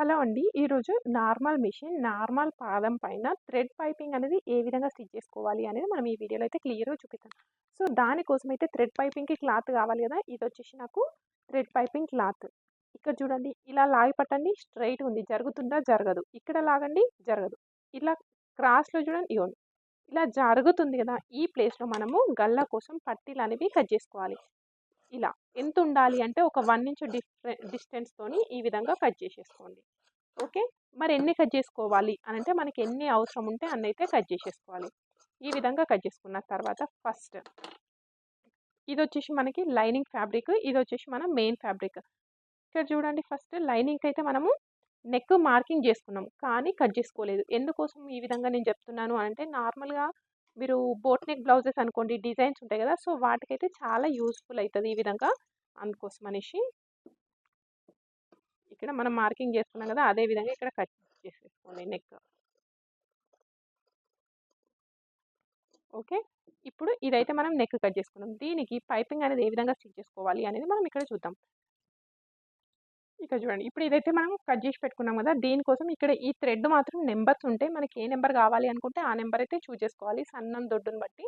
Hello అండి. ఈరోజు normal machine, normal పాదం పైన థ్రెడ్ పైపింగ్ అనేది ఏ విధంగా స్టిచ్ చేసుకోవాలి అనేది మనం ఈ వీడియోలో అయితే క్లియర్‌గా చూపిస్తాం సో, దానికోసం అయితే థ్రెడ్ పైపింగ్‌కి క్లాత్ కావాలి కదా! ఇది వచ్చేసి నాకు థ్రెడ్ పైపింగ్ క్లాత్. ఇక్కడ చూడండి ఇలా లాగి పట్టండి స్ట్రైట్ ఉంది. జరుగుతుందా? జరగదు. ఇక్కడ లాగండి జరగదు. ఇలా క్రాస్‌లో చూడండి ఇవ్వండి ఇలా జరుగుతుంది కదా! ఈ ప్లేస్‌లో మనము గల్ల కోసం పట్టీలు అనేవి కట్ చేసుకోవాలి. ఇలా ఎంత ఉండాలి అంటే ఒక వన్ ఇంచ్ డిఫరె డిస్టెన్స్‌తోని ఈ విధంగా కట్ చేసేసుకోండి. ఓకే. మరి ఎన్ని కట్ చేసుకోవాలి అని అంటే మనకి ఎన్ని అవసరం ఉంటే అన్నయితే కట్ చేసేసుకోవాలి. ఈ విధంగా కట్ చేసుకున్న తర్వాత ఫస్ట్ ఇది వచ్చేసి మనకి లైనింగ్ ఫ్యాబ్రిక్. ఇది వచ్చేసి మన మెయిన్ ఫ్యాబ్రిక్. ఇక్కడ చూడండి ఫస్ట్ లైనింగ్కి అయితే మనము నెక్ మార్కింగ్ చేసుకున్నాం. కానీ కట్ చేసుకోలేదు. ఎందుకోసం ఈ విధంగా నేను చెప్తున్నాను అంటే నార్మల్‌గా మీరు బోట్ నెక్ బ్లౌజెస్ అనుకోండి డిజైన్స్ ఉంటాయి కదా! సో, వాటికైతే చాలా యూస్ఫుల్ అవుతుంది ఈ విధంగా. అందుకోసం అనేసి ఇక్కడ మనం మార్కింగ్ చేసుకున్నాం కదా! అదే విధంగా ఇక్కడ కట్ చేసేసుకోండి నెక్. ఓకే. ఇప్పుడు ఇదైతే మనం నెక్ కట్ చేసుకున్నాం. దీనికి పైపింగ్ అనేది ఏ విధంగా స్టిచ్ చేసుకోవాలి అనేది మనం ఇక్కడ చూద్దాం. ఇక్కడ చూడండి. ఇప్పుడు ఇదైతే మనం కట్ చేసి పెట్టుకున్నాం కదా! దీనికోసం ఇక్కడ ఈ థ్రెడ్ మాత్రం నెంబర్స్ ఉంటాయి. మనకి ఏ నెంబర్ కావాలి అనుకుంటే ఆ నెంబర్ అయితే చూజ్ చేసుకోవాలి. సన్నం, దొడ్డుని బట్టి.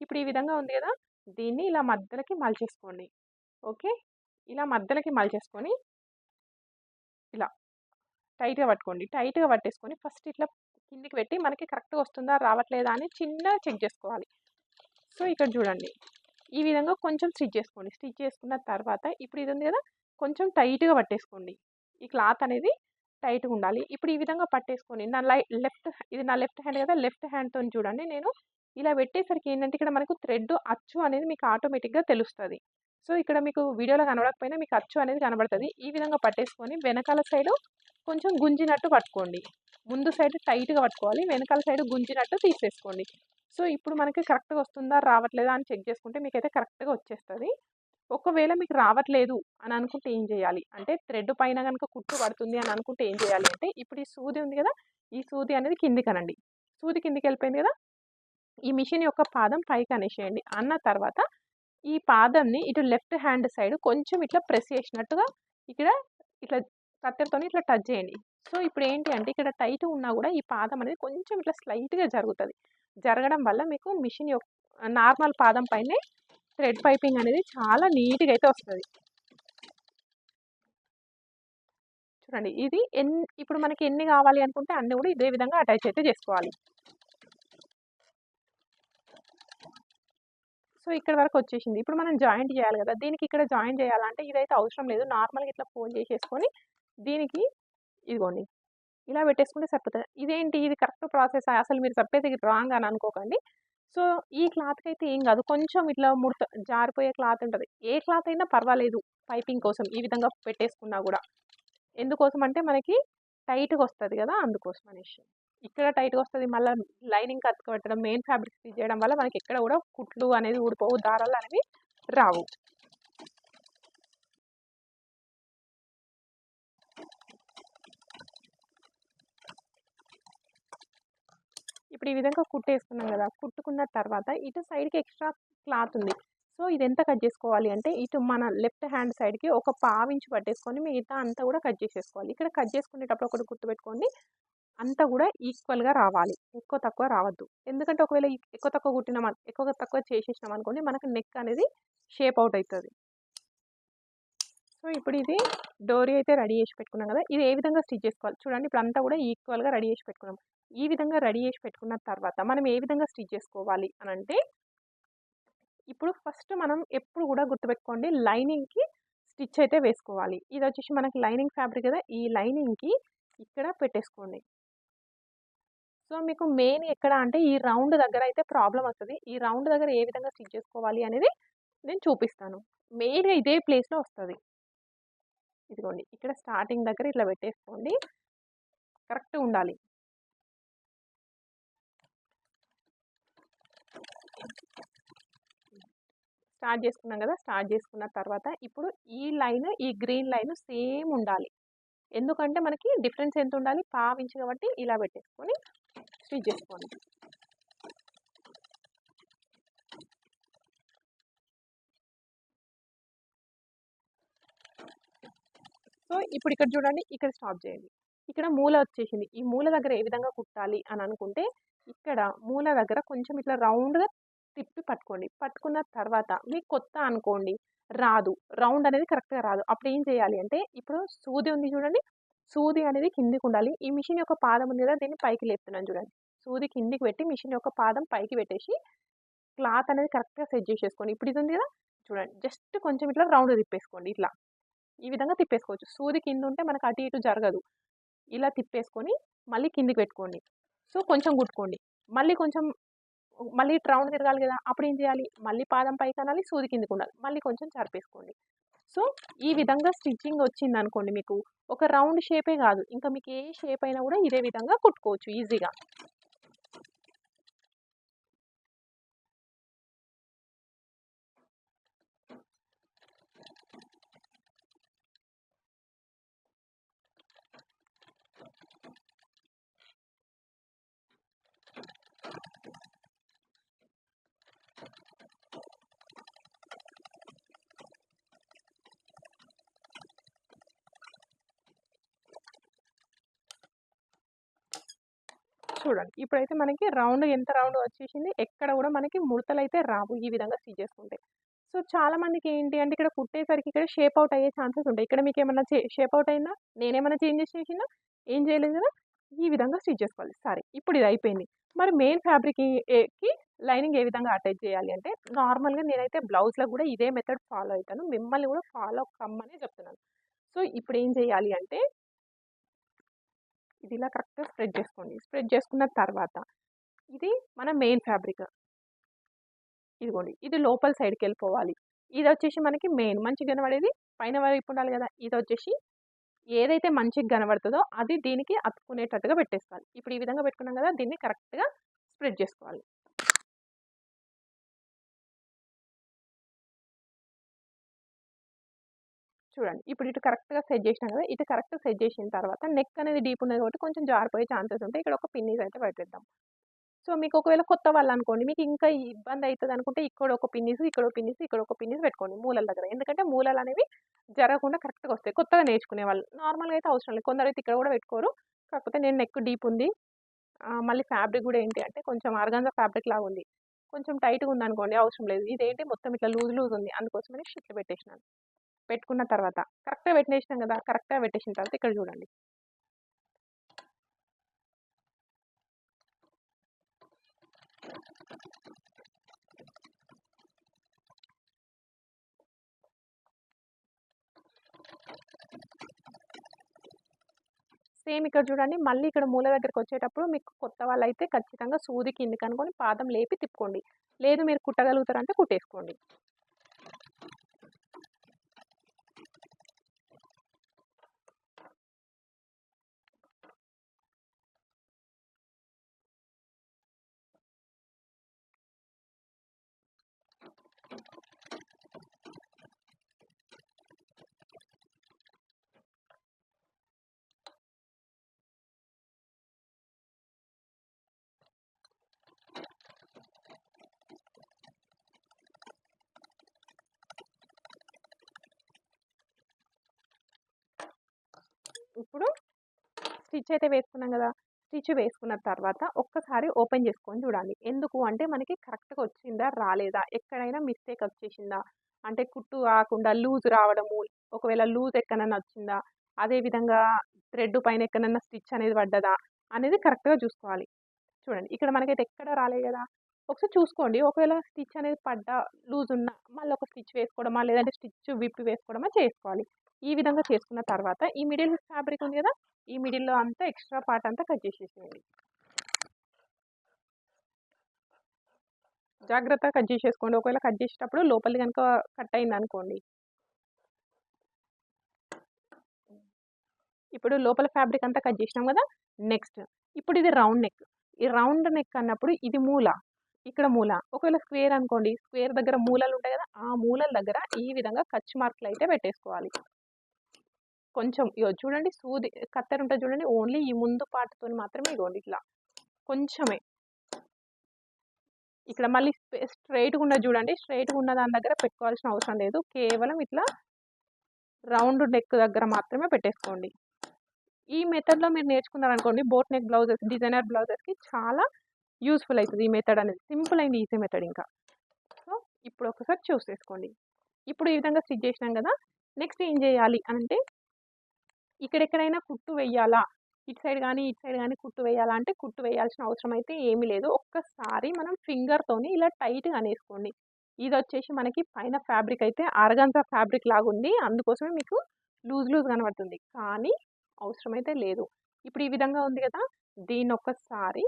ఇప్పుడు ఈ విధంగా ఉంది కదా! దీన్ని ఇలా మధ్యలోకి మలిచేసుకోండి. ఓకే. ఇలా మధ్యలోకి మలిచేసుకొని ఇలా టైట్‌గా పట్టుకోండి. టైట్‌గా పట్టేసుకొని ఫస్ట్ ఇట్లా కిందికి పెట్టి మనకి కరెక్ట్‌గా వస్తుందా? రావట్లేదా? అని చిన్నగా చెక్ చేసుకోవాలి. సో, ఇక్కడ చూడండి. ఈ విధంగా కొంచెం స్టిచ్ చేసుకోండి. స్టిచ్ చేసుకున్న తర్వాత ఇప్పుడు ఇది ఉంది కదా! కొంచెం టైట్‌గా పట్టేసుకోండి. ఈ క్లాత్ అనేది టైట్‌గా ఉండాలి. ఇప్పుడు ఈ విధంగా పట్టేసుకొని నా లై లెఫ్ట్ ఇది నా లెఫ్ట్ హ్యాండ్ కదా! లెఫ్ట్ హ్యాండ్తో చూడండి నేను ఇలా పెట్టేసరికి ఏంటంటే ఇక్కడ మనకు థ్రెడ్ అచ్చు అనేది మీకు ఆటోమేటిక్‌గా తెలుస్తుంది సో, ఇక్కడ మీకు వీడియోలో కనబడకపోయినా మీకు అచ్చు అనేది కనబడుతుంది ఈ విధంగా పట్టేసుకొని వెనకాల సైడు కొంచెం గుంజినట్టు పట్టుకోండి. ముందు సైడ్ టైట్‌గా పట్టుకోవాలి. వెనకాల సైడ్ గుంజినట్టు తీసేసుకోండి. సో, ఇప్పుడు మనకి కరెక్ట్‌గా వస్తుందా? రావట్లేదా? అని చెక్ చేసుకుంటే మీకైతే కరెక్ట్‌గా వచ్చేస్తుంది ఒకవేళ మీకు రావట్లేదు అని అనుకుంటే ఏం చేయాలి అంటే థ్రెడ్ పైన కనుక కుట్టు పడుతుంది అని అనుకుంటే ఏం చేయాలి అంటే ఇప్పుడు ఈ సూది ఉంది కదా! ఈ సూది అనేది కిందికనండి. సూది కిందికెళ్ళిపోయింది కదా! ఈ మిషన్ యొక్క పాదం పైకి అనేసేయండి. అన్న తర్వాత ఈ పాదంని ఇటు లెఫ్ట్ హ్యాండ్ సైడ్ కొంచెం ఇట్లా ప్రెస్ చేసినట్టుగా ఇక్కడ ఇట్లా కత్తెరతోని ఇట్లా టచ్ చేయండి. సో, ఇప్పుడు ఏంటి అంటే ఇక్కడ టైట్ ఉన్నా కూడా ఈ పాదం అనేది కొంచెం ఇట్లా స్లైట్‌గా జరుగుతుంది జరగడం వల్ల మీకు మిషన్ యొక్క నార్మల్ పాదం పైనే థ్రెడ్ పైపింగ్ అనేది చాలా నీట్‌గా అయితే వస్తుంది చూడండి. ఇది ఎన్ ఇప్పుడు మనకి ఎన్ని కావాలి అనుకుంటే అన్ని కూడా ఇదే విధంగా అటాచ్ అయితే చేసుకోవాలి. సో, ఇక్కడ వరకు వచ్చేసింది. ఇప్పుడు మనం జాయింట్ చేయాలి కదా! దీనికి ఇక్కడ జాయిన్ చేయాలంటే ఇదైతే అవసరం లేదు. నార్మల్‌గా ఇట్లా ఫోల్డ్ చేసేసుకొని దీనికి ఇదిగోండి. ఇలా పెట్టేసుకుంటే సరిపోతుంది ఇదేంటి ఇది కరెక్ట్ ప్రాసెస్ అసలు మీరు చెప్పేది రాంగ్ అని అనుకోకండి. సో, ఈ క్లాత్‌కైతే ఏం కాదు. కొంచెం ఇట్లా ముడత జారిపోయే క్లాత్ ఉంటుంది ఏ క్లాత్ అయినా పర్వాలేదు పైపింగ్ కోసం ఈ విధంగా పెట్టేసుకున్నా కూడా. ఎందుకోసం అంటే మనకి టైట్‌గా వస్తుంది కదా! అందుకోసం అనేసి. ఇక్కడ టైట్‌గా వస్తుంది మళ్ళీ లైనింగ్ అతుకబెట్టడం, మెయిన్ ఫ్యాబ్రిక్ స్టిచ్ చేయడం వల్ల మనకి ఎక్కడ కూడా కుట్లు అనేది ఊడిపోవు. దారాలు అనేవి రావు. ఇప్పుడు ఈ విధంగా కుట్టేసుకున్నాం కదా! కుట్టుకున్న తర్వాత ఇటు సైడ్‌కి ఎక్స్ట్రా క్లాత్ ఉంది. సో, ఇది ఎంత కట్ చేసుకోవాలి అంటే ఇటు మన లెఫ్ట్ హ్యాండ్ సైడ్‌కి ఒక పావించి పట్టేసుకొని మిగతా అంతా కూడా కట్ చేసేసుకోవాలి. ఇక్కడ కట్ చేసుకునేటప్పుడు ఒకటి గుర్తుపెట్టుకోండి. అంతా కూడా ఈక్వల్‌గా రావాలి. ఎక్కువ తక్కువ రావద్దు. ఎందుకంటే ఒకవేళ ఎక్కువ తక్కువ కుట్టినాం ఎక్కువ తక్కువ చేసేసినాం అనుకోండి మనకు నెక్ అనేది షేప్ అవుట్ అవుతుంది సో, ఇప్పుడు ఇది డోరీ అయితే రెడీ చేసి పెట్టుకున్నాం కదా! ఇది ఏ విధంగా స్టిచ్ చేసుకోవాలి చూడండి ఇప్పుడు అంతా కూడా ఈక్వల్‌గా రెడీ చేసి పెట్టుకున్నాం. ఈ విధంగా రెడీ చేసి పెట్టుకున్న తర్వాత మనం ఏ విధంగా స్టిచ్ చేసుకోవాలి అనంటే ఇప్పుడు ఫస్ట్ మనం ఎప్పుడు కూడా గుర్తుపెట్టుకోండి లైనింగ్‌కి స్టిచ్ అయితే వేసుకోవాలి. ఇది వచ్చేసి మనకి లైనింగ్ ఫ్యాబ్రిక్ కదా! ఈ లైనింగ్‌కి ఇక్కడ పెట్టేసుకోండి. సో, మీకు మెయిన్ ఎక్కడ అంటే ఈ రౌండ్ దగ్గర అయితే ప్రాబ్లం వస్తుంది ఈ రౌండ్ దగ్గర ఏ విధంగా స్టిచ్ చేసుకోవాలి అనేది నేను చూపిస్తాను. మెయిన్‌గా ఇదే ప్లేస్‌లో వస్తుంది ఇదిగోండి. ఇక్కడ స్టార్టింగ్ దగ్గర ఇట్లా పెట్టేసుకోండి. కరెక్ట్ ఉండాలి. స్టార్ట్ చేసుకున్నాం కదా! స్టార్ట్ చేసుకున్న తర్వాత ఇప్పుడు ఈ లైన్, ఈ గ్రీన్ లైన్ సేమ్ ఉండాలి. ఎందుకంటే మనకి డిఫరెన్స్ ఎంత ఉండాలి? పావించు కాబట్టి ఇలా పెట్టేసుకొని స్టిచ్ చేసుకోండి. సో ఇప్పుడు ఇక్కడ చూడండి ఇక్కడ స్టాప్ చేయండి. ఇక్కడ మూల వచ్చేసింది. ఈ మూల దగ్గర ఏ విధంగా కుట్టాలి అని అనుకుంటే ఇక్కడ మూల దగ్గర కొంచెం ఇట్లా రౌండ్గా తిప్పి పట్టుకోండి. పట్టుకున్న తర్వాత మీకు కొత్త అనుకోండి రాదు. రౌండ్ అనేది కరెక్ట్గా రాదు. అప్పుడు ఏం చేయాలి అంటే ఇప్పుడు సూది ఉంది చూడండి. సూది అనేది కిందికి ఉండాలి. ఈ మిషన్ యొక్క పాదం ఉంది కదా దీన్ని పైకి లేపుతున్నాను చూడండి. సూది కిందికి పెట్టి మిషన్ యొక్క పాదం పైకి పెట్టేసి క్లాత్ అనేది కరెక్ట్గా సెట్ చేసేసుకోండి. ఇప్పుడు ఇది ఉంది కదా చూడండి. జస్ట్ కొంచెం ఇట్లా రౌండ్ తిప్పేసుకోండి ఇట్లా. ఈ విధంగా తిప్పేసుకోవచ్చు. సూది కింద ఉంటే మనకు అటు ఇటు జరగదు. ఇలా తిప్పేసుకొని మళ్ళీ కిందికి పెట్టుకోండి. సో కొంచెం కుట్టుకోండి. మళ్ళీ కొంచెం మళ్ళీ రౌండ్ తిరగాలి కదా అప్పుడు ఏం చేయాలి? మళ్ళీ పాదం పైకి అనాలి సూది కిందికి ఉండాలి. మళ్ళీ కొంచెం చరిపేసుకోండి సో ఈ విధంగా స్టిచ్చింగ్ వచ్చింది అనుకోండి మీకు ఒక రౌండ్ షేపే కాదు. ఇంకా మీకు ఏ షేప్ అయినా కూడా ఇదే విధంగా కుట్టుకోవచ్చు ఈజీగా. చూడండి. ఇప్పుడైతే మనకి రౌండ్ ఎంత రౌండ్ వచ్చేసింది ఎక్కడ కూడా మనకి ముడతలు అయితే రావు ఈ విధంగా స్టిచ్ చేసుకుంటే సో చాలా మందికి ఏంటి అంటే ఇక్కడ కుట్టేసరికి ఇక్కడ షేప్ అవుట్ అయ్యే ఛాన్సెస్ ఉంటాయి. ఇక్కడ మీకు ఏమన్నా షేప్ అవుట్ అయిందా? నేనేమన్నా చేంజెస్ చేసినా ఏం చేయలేదు కదా? ఈ విధంగా స్టిచ్ చేసుకోవాలి. సరే ఇప్పుడు ఇది అయిపోయింది. మరి మెయిన్ ఫ్యాబ్రిక్కి లైనింగ్ ఏ విధంగా అటాచ్ చేయాలి అంటే నార్మల్గా నేనైతే బ్లౌజ్లో కూడా ఇదే మెథడ్ ఫాలో అవుతాను. మిమ్మల్ని కూడా ఫాలో కమ్మనే చెప్తున్నాను. సో ఇప్పుడు ఏం చేయాలి అంటే ఇది ఇలా కరెక్ట్గా స్ప్రెడ్ చేసుకోండి. స్ప్రెడ్ చేసుకున్న తర్వాత ఇది మన మెయిన్ ఫ్యాబ్రిక్. ఇదిగోండి ఇది లోపల సైడ్కి వెళ్ళిపోవాలి. ఇది వచ్చేసి మనకి మెయిన్ మంచిగా కనబడేది పైన వైపు ఉండాలి కదా! ఇది వచ్చేసి ఏదైతే మంచిగా కనబడుతుందో అది దీనికి అతుక్కునేటట్టుగా పెట్టేసుకోవాలి. ఇప్పుడు ఈ విధంగా పెట్టుకున్నాం కదా! దీన్ని కరెక్ట్గా స్ప్రెడ్ చేసుకోవాలి. చూడండి. ఇప్పుడు ఇటు కరెక్ట్గా సెట్ చేసినాం కదా ఇటు కరెక్ట్ సెట్ చేసిన తర్వాత నెక్ అనేది డీప్ ఉన్నది కాబట్టి కొంచెం జారిపోయే ఛాన్సెస్ ఉంటాయి. ఇక్కడ ఒక పిన్నీస్ అయితే పెట్టేద్దాం. సో మీకు ఒకవేళ కొత్త వాళ్ళు అనుకోండి మీకు ఇంకా ఇబ్బంది అవుతుంది అనుకుంటే ఇక్కడ ఒక పిన్నీస్ ఇక్కడ ఒక పిన్నీస్ ఇక్కడ ఒక పిన్నీస్ పెట్టుకోండి మూలల దగ్గర. ఎందుకంటే మూలలు అనేవి జరగకుండా కరెక్ట్గా వస్తాయి. కొత్తగా నేర్చుకునే వాళ్ళు. నార్మల్గా అయితే అవసరం లేదు. కొందరు అయితే ఇక్కడ కూడా పెట్టుకోరు. కాకపోతే నేను నెక్ డీప్ ఉంది. మళ్ళీ ఫ్యాబ్రిక్ కూడా ఏంటి అంటే కొంచెం ఆర్గాన్జా ఫ్యాబ్రిక్ లాగా ఉంది. కొంచెం టైట్గా ఉంది అనుకోండి అవసరం లేదు. ఇదేంటి? మొత్తం ఇట్లా లూజ్ లూజ్ ఉంది. అందుకోసమని షిట్లు పెట్టేసినాను. పెట్టుకున్న తర్వాత. కరెక్ట్గా పెట్టేసినాం కదా! కరెక్ట్గా పెట్టేసిన తర్వాత ఇక్కడ చూడండి. సేమ్ ఇక్కడ చూడండి. మళ్ళీ ఇక్కడ మూల దగ్గరికి వచ్చేటప్పుడు మీకు కొత్త వాళ్ళు అయితే ఖచ్చితంగా సూది కింది కనుకొని పాదం లేపి తిప్పుకోండి. లేదు మీరు కుట్టగలుగుతారంటే కుట్టేసుకోండి. ఇప్పుడు స్టిచ్ అయితే వేసుకున్నాం కదా! స్టిచ్ వేసుకున్న తర్వాత ఒక్కసారి ఓపెన్ చేసుకొని చూడాలి. ఎందుకు అంటే మనకి కరెక్ట్గా వచ్చిందా రాలేదా? ఎక్కడైనా మిస్టేక్ వచ్చేసిందా? అంటే కుట్టు కాకుండా లూజ్ రావడము ఒకవేళ లూజ్ ఎక్కడైనా వచ్చిందా అదేవిధంగా థ్రెడ్ పైన ఎక్కడైనా స్టిచ్ అనేది పడ్డదా? అనేది కరెక్ట్గా చూసుకోవాలి. చూడండి ఇక్కడ మనకైతే ఎక్కడ రాలేదు కదా! ఒకసారి చూసుకోండి ఒకవేళ స్టిచ్ అనేది పడ్డా లూజ్ ఉన్నా మళ్ళీ ఒక స్టిచ్ వేసుకోవడమా? లేదంటే స్టిచ్ విప్పి వేసుకోవడమా? చేసుకోవాలి. ఈ విధంగా చేసుకున్న తర్వాత ఈ మిడిల్ ఫ్యాబ్రిక్ ఉంది కదా ఈ మిడిల్లో అంతా ఎక్స్ట్రా పార్ట్ అంతా కట్ చేసేసేయండి. జాగ్రత్తగా కట్ చేసేసుకోండి. ఒకవేళ కట్ చేసేటప్పుడు లోపలి కనుక కట్ అయింది అనుకోండి ఇప్పుడు లోపల ఫ్యాబ్రిక్ అంతా కట్ చేసినాం కదా నెక్స్ట్ ఇప్పుడు ఇది రౌండ్ నెక్. ఈ రౌండ్ నెక్ అన్నప్పుడు ఇది మూల ఇక్కడ మూల. ఒకవేళ స్క్వేర్ అనుకోండి స్క్వేర్ దగ్గర మూలలు ఉంటాయి కదా ఆ మూలల దగ్గర ఈ విధంగా కచ్ మార్కులు అయితే పెట్టేసుకోవాలి. కొంచెం ఇగో చూడండి సూది కత్తెర ఉంటుంది చూడండి ఓన్లీ ఈ ముందు పార్ట్తో మాత్రమే ఇగోండి ఇట్లా. కొంచెమే. ఇక్కడ మళ్ళీ స్ట్రైట్గా ఉన్నది చూడండి స్ట్రైట్గా ఉన్న దాని దగ్గర పెట్టుకోవాల్సిన అవసరం లేదు. కేవలం ఇట్లా రౌండ్ నెక్ దగ్గర మాత్రమే పెట్టేసుకోండి. ఈ మెథడ్లో మీరు నేర్చుకున్నారనుకోండి బోట్ నెక్ బ్లౌజెస్ డిజైనర్ బ్లౌజెస్కి చాలా యూస్ఫుల్ అవుతుంది ఈ మెథడ్ అనేది. సింపుల్ అండ్ ఈజీ మెథడ్ ఇంకా. సో ఇప్పుడు ఒకసారి చూసేసుకోండి. ఇప్పుడు ఈ విధంగా స్టిచ్ చేసినాం కదా నెక్స్ట్ ఏం చేయాలి అంటే ఇక్కడెక్కడైనా కుట్టు వేయాలా ఇటు సైడ్ కానీ ఇటు సైడ్ కానీ కుట్టు వేయాలా అంటే కుట్టు వేయాల్సిన అవసరం అయితే ఏమీ లేదు. ఒక్కసారి మనం ఫింగర్తోని ఇలా టైట్గా అనేసుకోండి. ఇది వచ్చేసి మనకి పైన ఫ్యాబ్రిక్ అయితే అరగంత ఫ్యాబ్రిక్ లాగా ఉంది అందుకోసమే మీకు లూజ్ లూజ్ కనబడుతుంది. కానీ అవసరమైతే లేదు. ఇప్పుడు ఈ విధంగా ఉంది కదా! దీన్ని ఒక్కసారి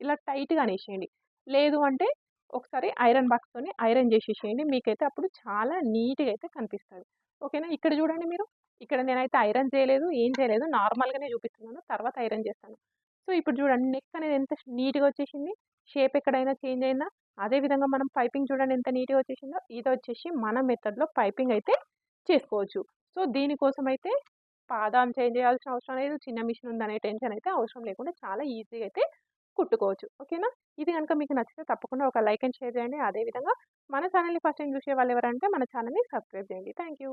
ఇలా టైట్గా అనేసేయండి. లేదు అంటే ఒకసారి ఐరన్ బాక్స్తోని ఐరన్ చేసేసేయండి. మీకైతే అప్పుడు చాలా నీట్గా అయితే కనిపిస్తుంది. ఓకేనా? ఇక్కడ చూడండి మీరు. ఇక్కడ నేనైతే ఐరన్ చేయలేదు ఏం చేయలేదు. నార్మల్గానే చూపిస్తున్నాను తర్వాత ఐరన్ చేస్తాను. సో ఇప్పుడు చూడండి నెక్ అనేది ఎంత నీట్గా వచ్చేసింది షేప్ ఎక్కడైనా చేంజ్ అయినా అదే విధంగా మనం పైపింగ్ చూడండి ఎంత నీట్గా వచ్చేసిందో ఇది వచ్చేసి మన మెథడ్లో పైపింగ్ అయితే చేసుకోవచ్చు. సో దీనికోసం అయితే పాదాలు చేంజ్ చేయాల్సిన అవసరం లేదు చిన్న మిషన్ ఉందనే టెన్షన్ అయితే అవసరం లేకుండా చాలా ఈజీగా అయితే కుట్టుకోవచ్చు. ఓకేనా? ఇది కనుక మీకు నచ్చితే తప్పకుండా ఒక లైక్ అండ్ షేర్ చేయండి. అదేవిధంగా మన ఛానల్ని ఫస్ట్ టైం చూసే వాళ్ళు ఎవరంటే మన ఛానల్ని సబ్స్క్రైబ్ చేయండి. Thank you